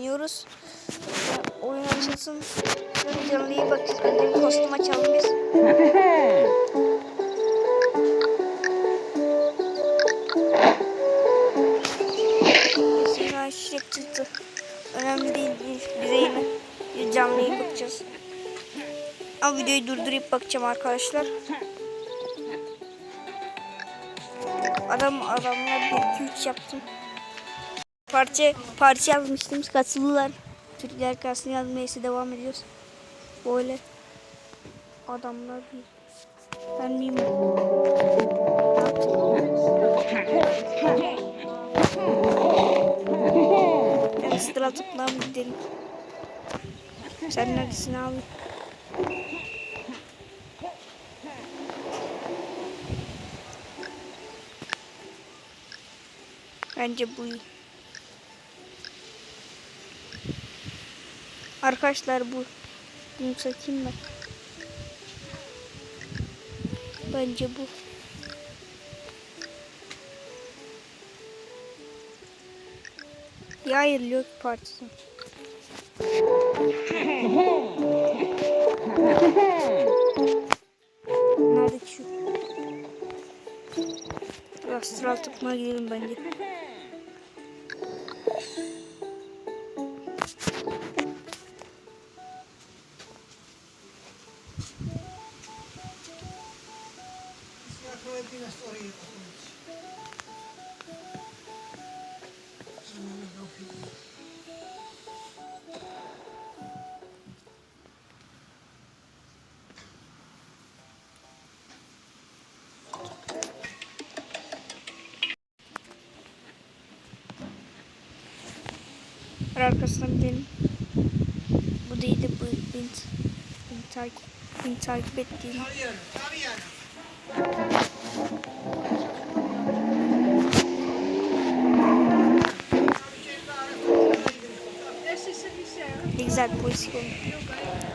oynuyoruz. Ee, Oyun açılsın. Canlı iyi bakacağız. Önce bir kostüm açalım biz. Mesela şişek çıktı. Önemli değil. biz- Bize yine bir canlı iyi bakacağız. Ama videoyu durdurup bakacağım arkadaşlar. Adam adamlar 1 2 3 yaptım. Parça parça yazmıştım. Katılılar. Türkler karşısında yazmaya devam ediyoruz. Böyle adamlar ben miyim? Sıra tıklam gidelim. Sen neredesin abi? Bence bu iyi. Arkadaşlar bu. Bunu satayım ben. Bence bu. Ya hayır yok partisi. Nerede şu? Astral tıkma gidelim bence. Arkasına gidelim. Bu değil de bu beni, beni takip, beni takip ettiğim. Güzel polis oldu.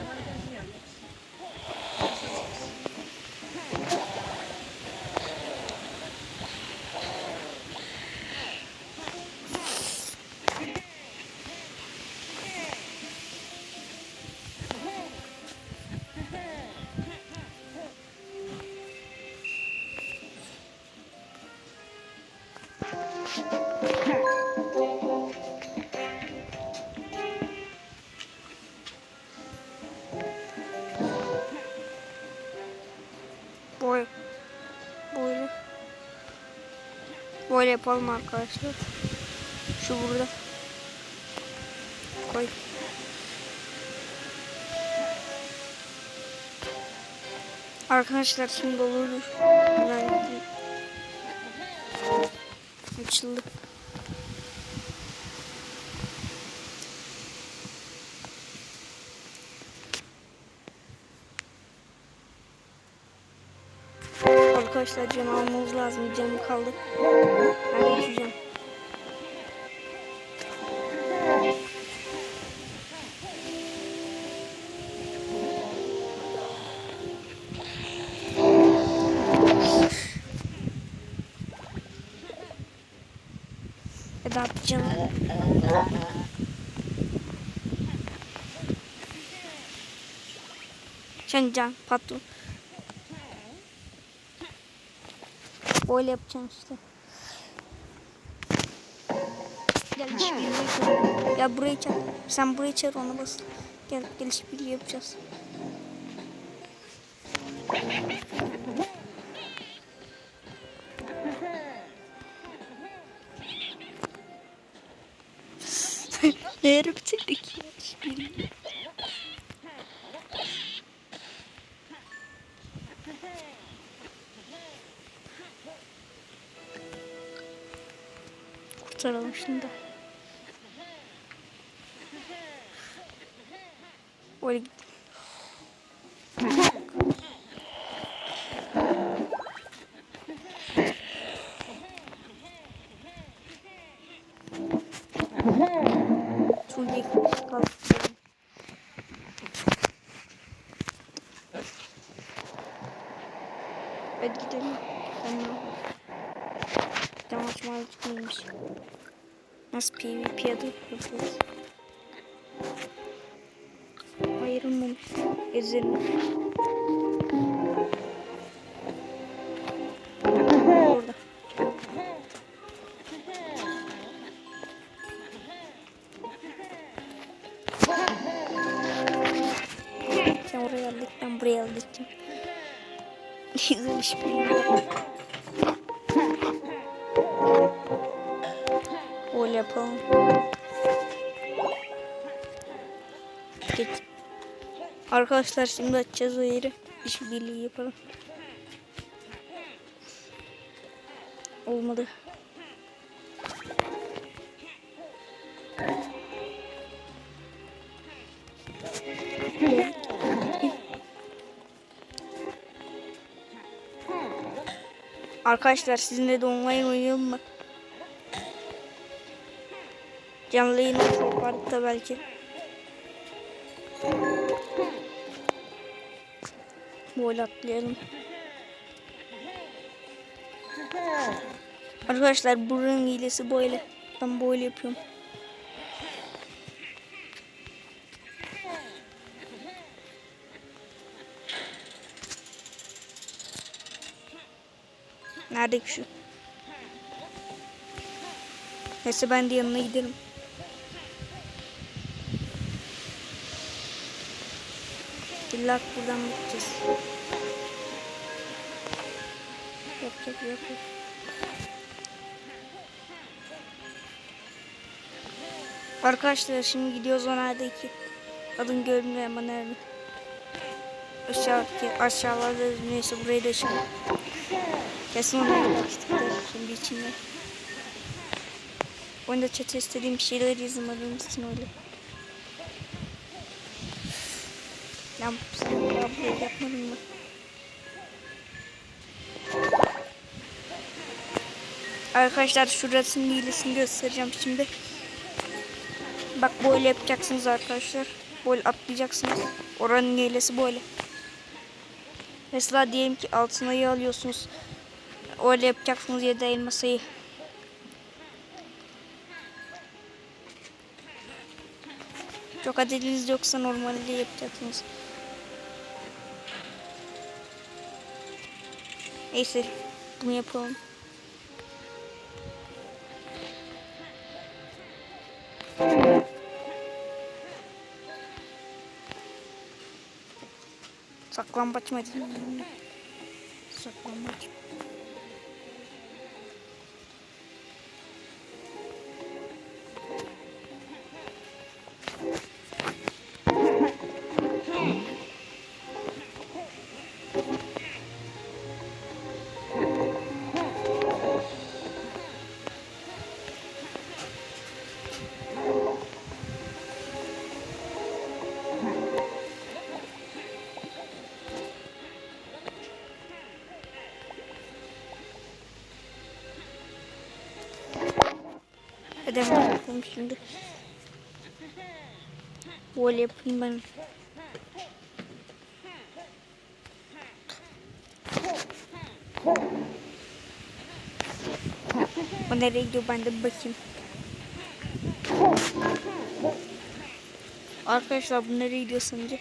Böyle yapalım arkadaşlar. Şu burada. Koy. Arkadaşlar şimdi gideyim. Açıldı. Arkadaşlar can almamız lazım. Canım kaldı. Atacağım. Sen can patron. Böyle yapacağım işte. Gel işbirliği. Ya burayı çağır. Sen burayı çağır ona bas. Gel gel işbirliği yapacağız. Ne yere bitirdik ya işbirliği. Kurtaralım şunu da. Öyle Hadi gidelim. Tamam. Tam açma neymiş? Nasıl PvP adı yapıyoruz? Ayrılmamış. Ezelim. Arkadaşlar şimdi açacağız o yeri. İş birliği yapalım. Olmadı. Arkadaşlar sizinle de online oynayalım mı? Canlı yayın da belki. Böyle atlayalım. Arkadaşlar buranın hilesi böyle. Ben böyle yapıyorum. Nerede ki şu? Neyse ben de yanına giderim. İlla buradan gideceğiz. Yok yok yok. Arkadaşlar şimdi gidiyoruz o nerede ki? Adın görünmüyor ama nerede? Aşağıdaki aşağılarda neyse burayı da şimdi. Kesin onları bakıştıklar şimdi içinde. Oyunda chat istediğim şeyleri yazmadığım için öyle. Lan yapmadın mı? Arkadaşlar şurasının hilesini göstereceğim şimdi. Bak böyle yapacaksınız arkadaşlar. Böyle atlayacaksınız. Oranın hilesi böyle. Mesela diyelim ki altınayı alıyorsunuz. Öyle yapacaksınız ya da elmasayı. Çok adediniz yoksa normalde yapacaksınız. Neyse bunu yapalım. Saklambaç mı? Saklambaç. Hemen yapalım şimdi. Böyle yapayım ben. O nereye gidiyor ben de bakayım. Arkadaşlar bu nereye gidiyor sence?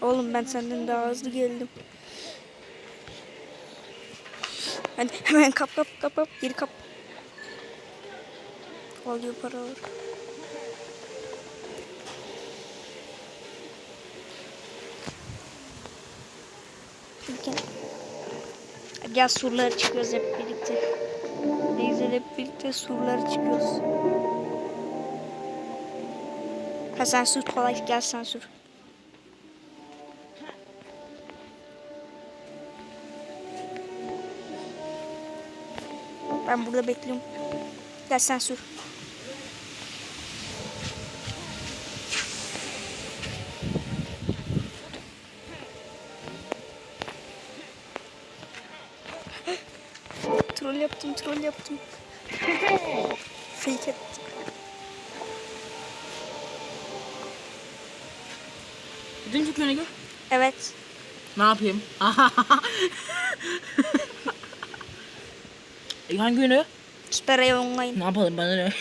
Oğlum ben senden daha hızlı geldim. Hadi hemen kap kap kap kap geri kap. Alıyor paralar. Gel. Gel surlara çıkıyoruz hep birlikte. Ne güzel hep birlikte surlara çıkıyoruz. Ha sen sür kolay gel sen sür. Ben burada bekliyorum. Gel sen sür. Yaptım, troll yaptım. Fake ettim. Dün tükürüğüne gör. Evet. Ne yapayım? e, hangi günü? Süper Ray Online. Ne yapalım bana ne?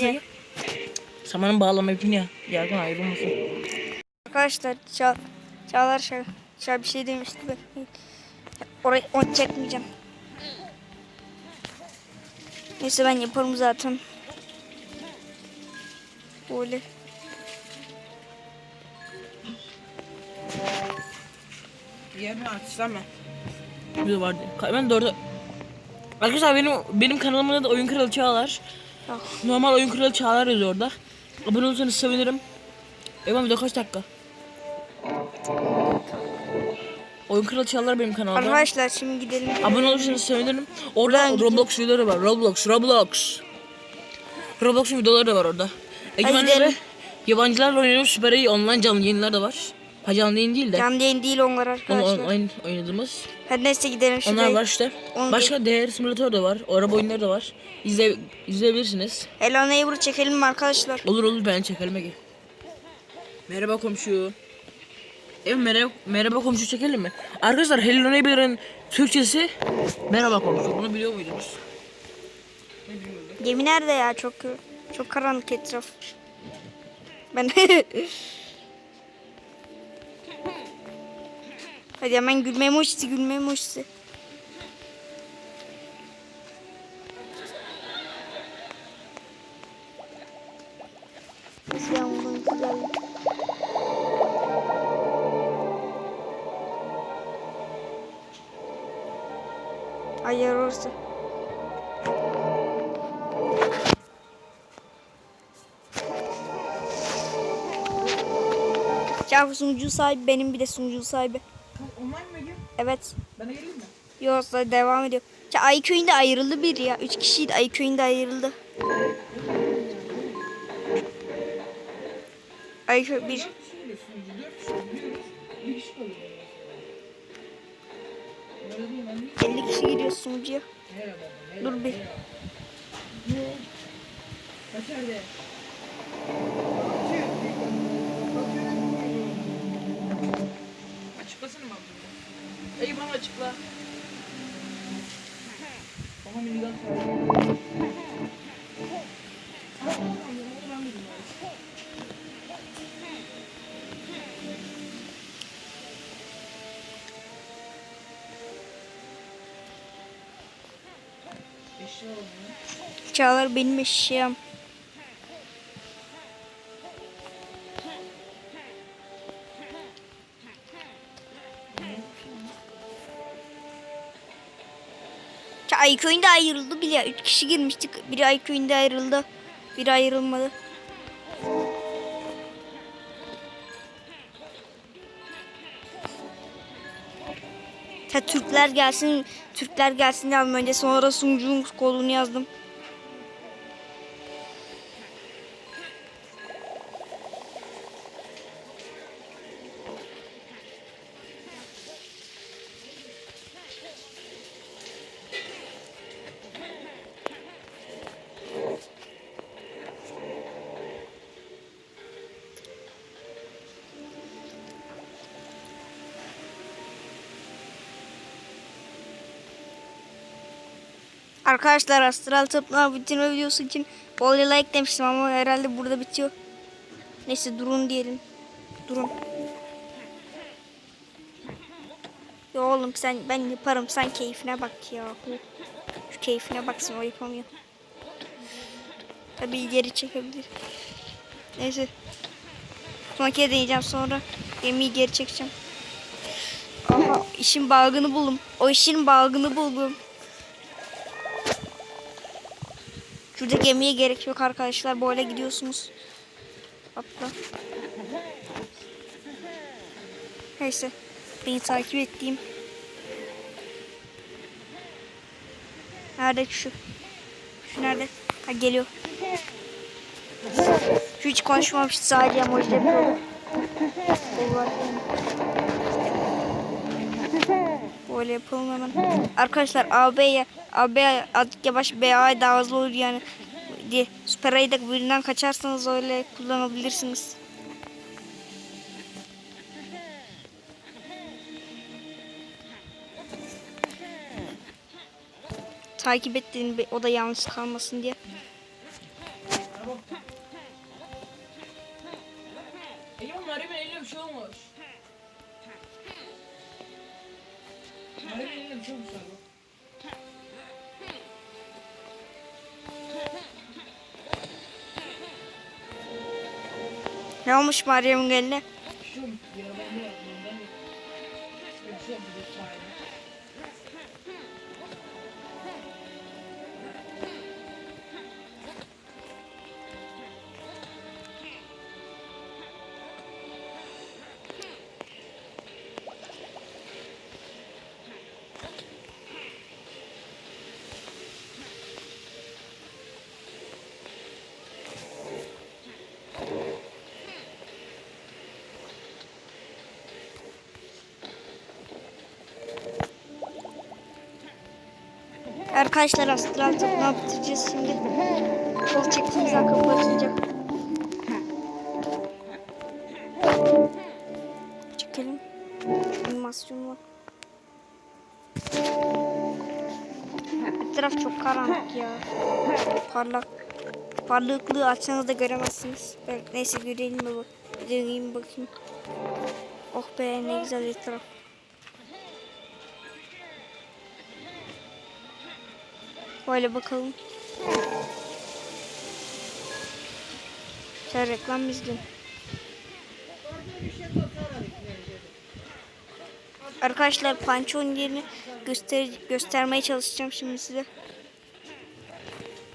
Gel. Samanın bağlama ipini ya. Yerden ayrılmasın. Arkadaşlar ça Çağlar şa şa bir şey demişti ben. Orayı onu çekmeyeceğim. Neyse ben yaparım zaten. Böyle. Yerini açsam ben. Bir de vardı. Ben de orada... Arkadaşlar benim benim kanalımda da oyun kralı Çağlar. Yok. Normal oyun kralı Çağlar yazıyor orada. Abone olursanız sevinirim. Eyvah bir de kaç dakika? Oyun kralı Çağlar benim kanalımda. Arkadaşlar şimdi gidelim. Abone olursanız sevinirim. Orada Ben. Roblox videoları var. Roblox, Roblox. Roblox'un videoları da var orada. Egemen gidelim. ve yabancılarla oynadığım Süper iyi online canlı yayınlar da var. Ha canlı yayın değil de. Canlı yayın değil onlar arkadaşlar. online oynadığımız. Hadi neyse gidelim şimdi. Onlar var işte. Onu Başka değer simülatör de var. O araba oyunları da var. İzle, izleyebilirsiniz. Hello Neighbor çekelim mi arkadaşlar? Olur olur ben çekelim Ege. Merhaba komşu. Evet merhaba, merhaba komşu çekelim mi? Arkadaşlar Hello Neighbor'ın Türkçesi merhaba komşu. Bunu biliyor muydunuz? Gemi nerede ya? Çok çok karanlık etraf. Ben Hadi hemen gülme emojisi, gülme emojisi. Orası. Ya sunucu sahibi benim bir de sunucu sahibi. Online Ege? Evet. Ben de geleyim mi? Yoksa devam ediyor. Ya Ay köyünde ayrıldı bir ya. Üç kişiydi Ay köyünde ayrıldı. Ay köy bir. Sunucuya. Dur bir. Açıklasana bana. Ege bana açıkla. Bana minigun söyle. Çağlar benim eşyam. Ya Ay ayrıldı bile. Üç kişi girmiştik. Biri Ay köyünde ayrıldı. Biri ayrılmadı. Ya Türkler gelsin, Türkler gelsin yazdım önce sonra sunucunun kodunu yazdım. Arkadaşlar Astral Tıplar bitirme videosu için bol like demiştim ama herhalde burada bitiyor. Neyse durun diyelim. Durun. Ya oğlum sen ben yaparım sen keyfine bak ya. Şu keyfine baksın o yapamıyor. Tabii geri çekebilir. Neyse. Sonraki deneyeceğim sonra gemiyi geri çekeceğim. Aha işin bağını buldum. O işin bağını buldum. Şurada gemiye gerek yok arkadaşlar. Böyle gidiyorsunuz. Atla. Neyse. Beni takip ettiğim. Nerede şu? Şu nerede? Ha geliyor. Şu hiç konuşmamış sadece emoji yapıyor. Böyle yapalım hemen. Arkadaşlar AB'ye AB azıcık yavaş BA daha hızlı olur yani. Diye Süper Ay'da birinden kaçarsanız öyle kullanabilirsiniz. Takip ettiğin o da yanlış kalmasın diye. Ne olmuş Meryem'in eline? Arkadaşlar astral tapınağı bitireceğiz şimdi. Yol çektiğimiz an kapı açılacak. Çekelim. Animasyon var. Etraf çok karanlık ya. Parlak. Parlaklığı açsanız da göremezsiniz. Ben, neyse görelim de bak. Deneyim bakayım. Oh be ne güzel etraf. Böyle bakalım. Sen reklam izle. Arkadaşlar pançon yerini göster göstermeye çalışacağım şimdi size.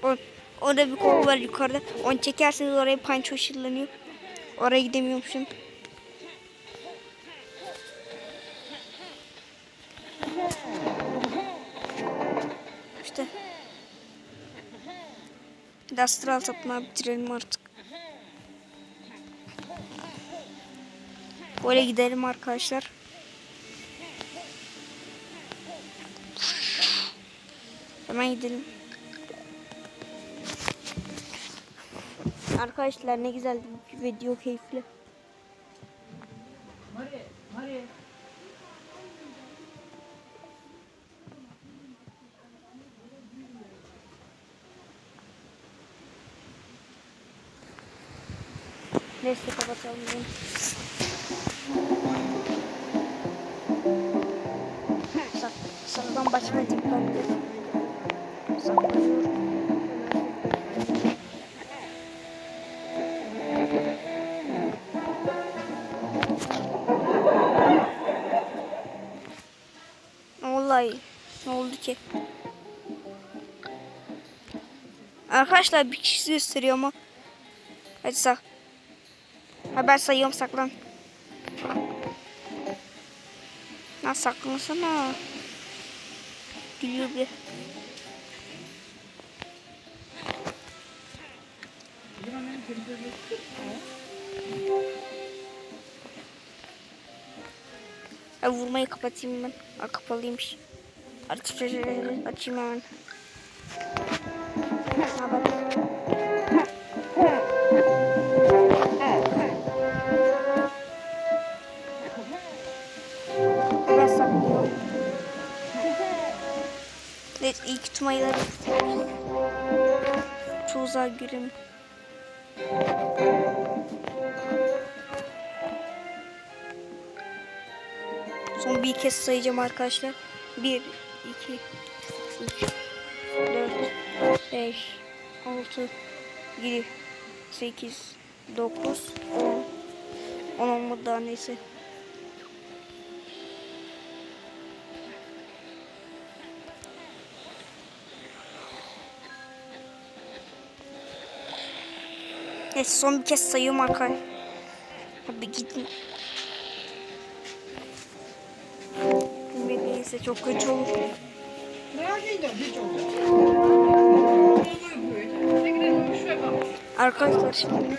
O, orada bir kol var yukarıda. Onu çekerseniz oraya panço ışınlanıyor. Oraya gidemiyormuşum. İşte. Bir de astral tapınağı bitirelim artık. Böyle gidelim arkadaşlar. Hemen gidelim. Arkadaşlar ne güzel bir video keyifli. Neyse kapatalım. Sak, saklan başıma. Saklanıyorum. Vallahi ne oldu ki? Arkadaşlar bir kişi gösteriyor ama. Hadi sak. Ha ben sayıyorum saklan. Ha saklansana. Gülüyor bir. Ha, vurmayı kapatayım ben. Ha, kapalıymış. Artık açayım hemen. Ha, bak. Tutmayları Tuzağa girin. Son bir kez sayacağım arkadaşlar. 1, 2, 3, 4, 5, 6, 7, 8, 9, 10. 10 olmadı daha neyse. Evet son bir kez sayıyorum arkadaşlar. Hadi gidin. Neyse çok kötü olur. Arkadaşlar şimdi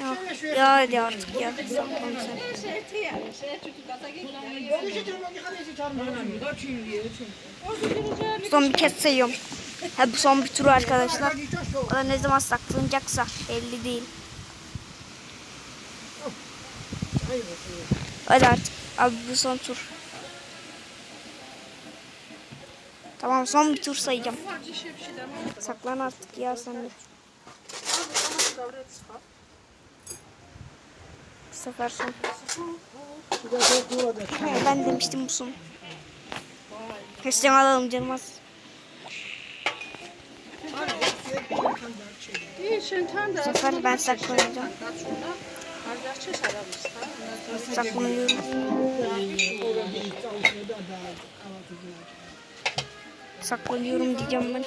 ya, ya hadi artık ya. Son bir kez sayıyorum. Hadi son bir tur arkadaşlar. O da ne zaman saklanacaksa belli değil. Hadi artık. Abi bu son tur. Tamam son bir tur sayacağım. Saklan artık ya sen de. Sefer son. He, ben demiştim bu son. Hüsnü alalım canım az. Bu sefer ben saklanacağım. Saklanıyorum. Saklanıyorum diyeceğim ben.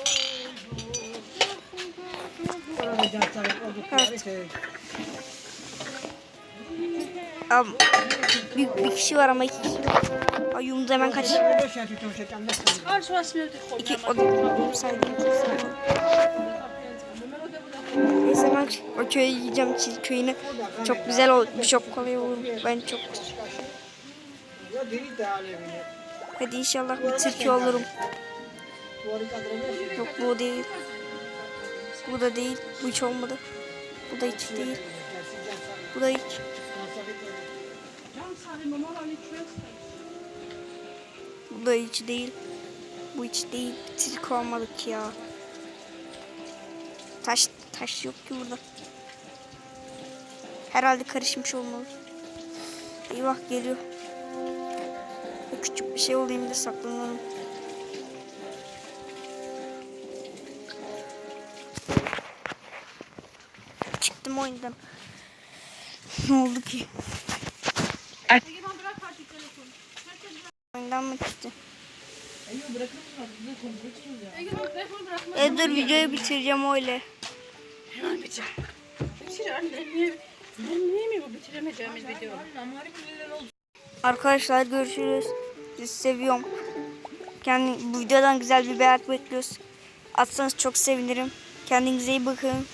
Evet. Am, bir, bir kişi var ama iki kişi. Ay Yunus hemen kaç. İki, o da saydım. Neyse ben o köye gideceğim çiz köyüne. Çok güzel oldu. Çok kolay olur. Ben çok Hadi inşallah bir tilki olurum. Yok bu değil. Bu da değil. Bu hiç olmadı. Bu da hiç değil. Bu da hiç. Bu da hiç değil. Bu hiç değil. Tilki olmadık ya. Taş taş yok ki burada. Herhalde karışmış olmalı. Eyvah geliyor. Küçük bir şey olayım da saklanalım. Çıktım oyundan. ne oldu ki? Mı çıktı? E dur videoyu bitireceğim öyle. Bitir anne. Niye, niye mi bu bitiremeyeceğimiz video? Arkadaşlar görüşürüz. Sizi seviyorum. Kendi bu videodan güzel bir beğen bekliyoruz. Atsanız çok sevinirim. Kendinize iyi bakın.